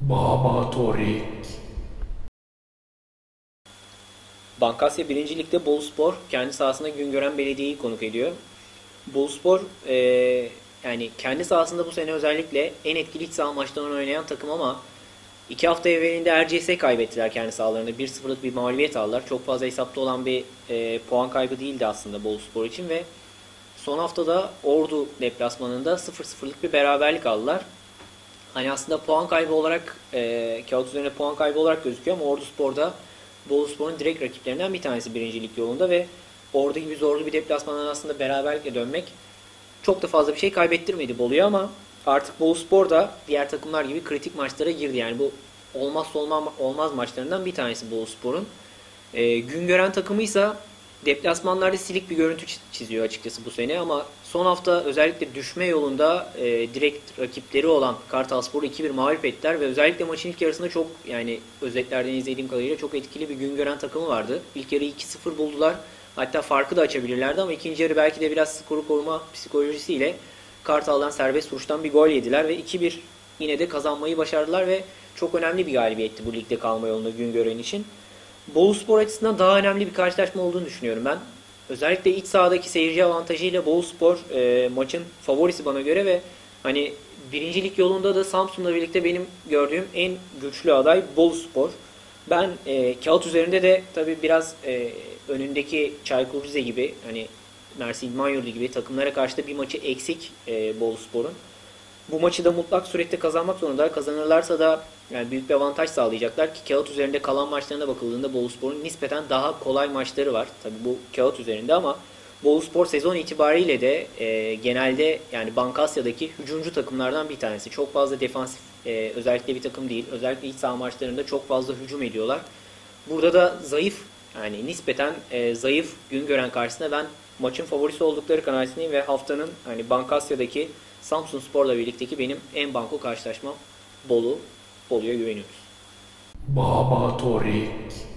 Baba Torik. Bankasya 1. Lig'de Boluspor kendi sahasında Güngören Belediye'yi konuk ediyor. Boluspor e, yani kendi sahasında bu sene özellikle en etkili iç saha maçlarını oynayan takım ama iki hafta evvelinde Erciyes'e kaybettiler kendi sahalarında. 1-0'lık bir mağlubiyet aldılar. Çok fazla hesapta olan bir e, puan kaybı değildi aslında Boluspor için ve son haftada Ordu deplasmanında 0-0'lık bir beraberlik aldılar. Hani aslında puan kaybı olarak e, kağıt üzerinde puan kaybı olarak gözüküyor ama Ordu Spor'da Boluspor'un direkt rakiplerinden bir tanesi birincilik yolunda ve Ordu gibi zorlu bir deplasmandan aslında beraberlikle dönmek çok da fazla bir şey kaybettirmedi Bolu'ya ama artık Boluspor da diğer takımlar gibi kritik maçlara girdi. Yani bu olmazsa olmaz, olmaz maçlarından bir tanesi Boluspor'un. E, Güngören takımıysa deplasmanlarda silik bir görüntü çiziyor açıkçası bu sene ama son hafta özellikle düşme yolunda e, direkt rakipleri olan Kartalspor'u 2-1 mağlup ettiler ve özellikle maçın ilk yarısında çok yani özetlerden izlediğim kadarıyla çok etkili bir gün gören takımı vardı. İlk yarı 2-0 buldular. Hatta farkı da açabilirlerdi ama ikinci yarı belki de biraz skoru koruma psikolojisiyle Kartal'dan serbest vuruştan bir gol yediler ve 2-1 yine de kazanmayı başardılar ve çok önemli bir galibiyetti bu ligde kalma yolunda Güngören için. Bolu Spor açısından daha önemli bir karşılaşma olduğunu düşünüyorum ben. Özellikle iç sahadaki seyirci avantajıyla Bolu Spor e, maçın favorisi bana göre ve hani birincilik yolunda da Samsun'la birlikte benim gördüğüm en güçlü aday Bolu Spor. Ben e, kağıt üzerinde de tabi biraz e, önündeki Çaykur Rize gibi hani Mersin İdman Yurdu gibi takımlara karşı da bir maçı eksik e, Bolu Spor'un. Bu maçı da mutlak surette kazanmak zorunda. Kazanırlarsa da yani büyük bir avantaj sağlayacaklar ki kağıt üzerinde kalan maçlarına bakıldığında Boluspor'un nispeten daha kolay maçları var. Tabii bu kağıt üzerinde ama Boluspor sezon itibariyle de e, genelde yani Bankasya'daki hücumcu takımlardan bir tanesi. Çok fazla defansif e, özellikle bir takım değil. Özellikle iç saha maçlarında çok fazla hücum ediyorlar. Burada da zayıf yani nispeten e, zayıf gün gören karşısında ben maçın favorisi oldukları kanaatindeyim ve haftanın hani Bankasya'daki Samsun Spor'la birlikteki benim en banko karşılaşmam Bolu. Bolu'ya güveniyoruz. Baba Torik.